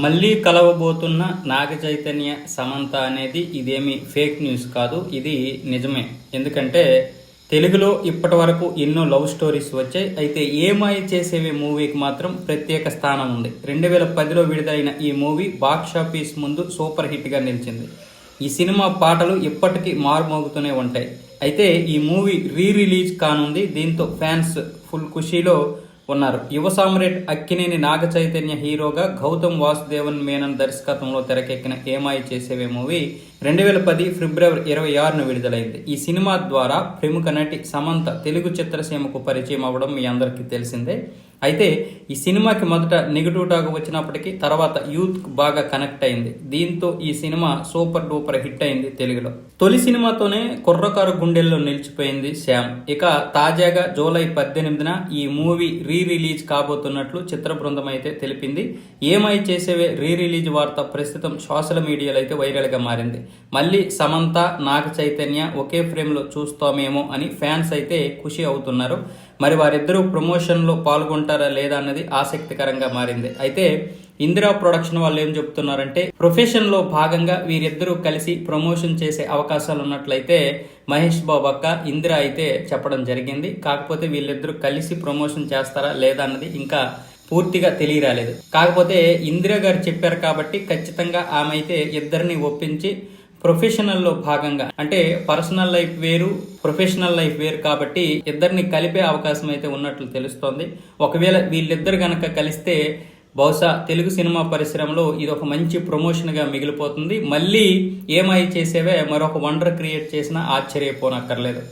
మళ్ళీ కలవబోతున్న నాగ చైతన్య సమంత అనేది ఇదేమి ఫేక్ న్యూస్ కాదు ఇది నిజమే. ఎందుకంటే తెలుగులో ఇప్పటి వరకు ఎన్నో లవ్ స్టోరీస్ వచ్చాయి. అయితే ఏమాయ చేసేవి మూవీకి మాత్రం ప్రత్యేక స్థానం ఉంది. రెండు వేల పదిలో విడుదలైన ఈ మూవీ బాక్సాఫీస్ ముందు సూపర్ హిట్గా నిలిచింది. ఈ సినిమా పాటలు ఇప్పటికీ మారుమోగుతూనే ఉంటాయి. అయితే ఈ మూవీ రీ రిలీజ్ కానుంది. దీంతో ఫ్యాన్స్ ఫుల్ ఖుషీలో ఉన్నారు. యువ సామ్రేట్ అక్కినేని నాగ చైతన్య హీరోగా గౌతమ్ వాసుదేవన్ మేనన్ దర్శకత్వంలో తెరకెక్కిన ఏమాయి చేసేవే మూవీ రెండు వేల పది ఫిబ్రవరి ఇరవై ఆరున విడుదలైంది. ఈ సినిమా ద్వారా ప్రముఖ నటి సమంత తెలుగు చిత్రసీమకు పరిచయం అవ్వడం మీ అందరికీ తెలిసిందే. అయితే ఈ సినిమాకి మొదట నెగిటివ్ టాక్ వచ్చినప్పటికీ తర్వాత యూత్ బాగా కనెక్ట్ అయింది. దీంతో ఈ సినిమా సూపర్ డూపర్ హిట్ అయింది తెలుగులో. తొలి సినిమాతోనే కుర్రకారు గుండెల్లో నిలిచిపోయింది శ్యామ్. ఇక తాజాగా జూలై పద్దెనిమిదిన ఈ మూవీ రీ రిలీజ్ కాబోతున్నట్లు చిత్ర బృందం అయితే తెలిపింది. ఏమై చేసేవే రీ రిలీజ్ వార్త ప్రస్తుతం సోషల్ మీడియాలో అయితే వైరల్గా మారింది. మళ్ళీ సమంత నాగ చైతన్య ఒకే ఫ్రేమ్లో చూస్తామేమో అని ఫ్యాన్స్ అయితే ఖుషి అవుతున్నారు. మరి వారిద్దరూ ప్రమోషన్లో పాల్గొంటారా లేదా అన్నది ఆసక్తికరంగా మారింది. అయితే ఇందిరా ప్రొడక్షన్ వాళ్ళు ఏం చెప్తున్నారంటే ప్రొఫెషన్లో భాగంగా వీరిద్దరూ కలిసి ప్రమోషన్ చేసే అవకాశాలు ఉన్నట్లయితే మహేష్ బాబు అక్క ఇందిరా అయితే చెప్పడం జరిగింది. కాకపోతే వీళ్ళిద్దరూ కలిసి ప్రమోషన్ చేస్తారా లేదా అన్నది ఇంకా పూర్తిగా తెలియరాలేదు. కాకపోతే ఇందిరా గారు చెప్పారు కాబట్టి ఖచ్చితంగా ఆమె అయితే ఇద్దరిని ఒప్పించి ప్రొఫెషనల్లో భాగంగా అంటే పర్సనల్ లైఫ్ వేరు ప్రొఫెషనల్ లైఫ్ వేరు కాబట్టి ఇద్దరిని కలిపే అవకాశం అయితే ఉన్నట్లు తెలుస్తోంది. ఒకవేళ వీళ్ళిద్దరు గనక కలిస్తే బహుశా తెలుగు సినిమా పరిశ్రమలో ఇది ఒక మంచి ప్రమోషన్గా మిగిలిపోతుంది. మళ్ళీ ఏమై చేసేవే మరొక వండర్ క్రియేట్ చేసినా ఆశ్చర్యపోనక్కర్లేదు.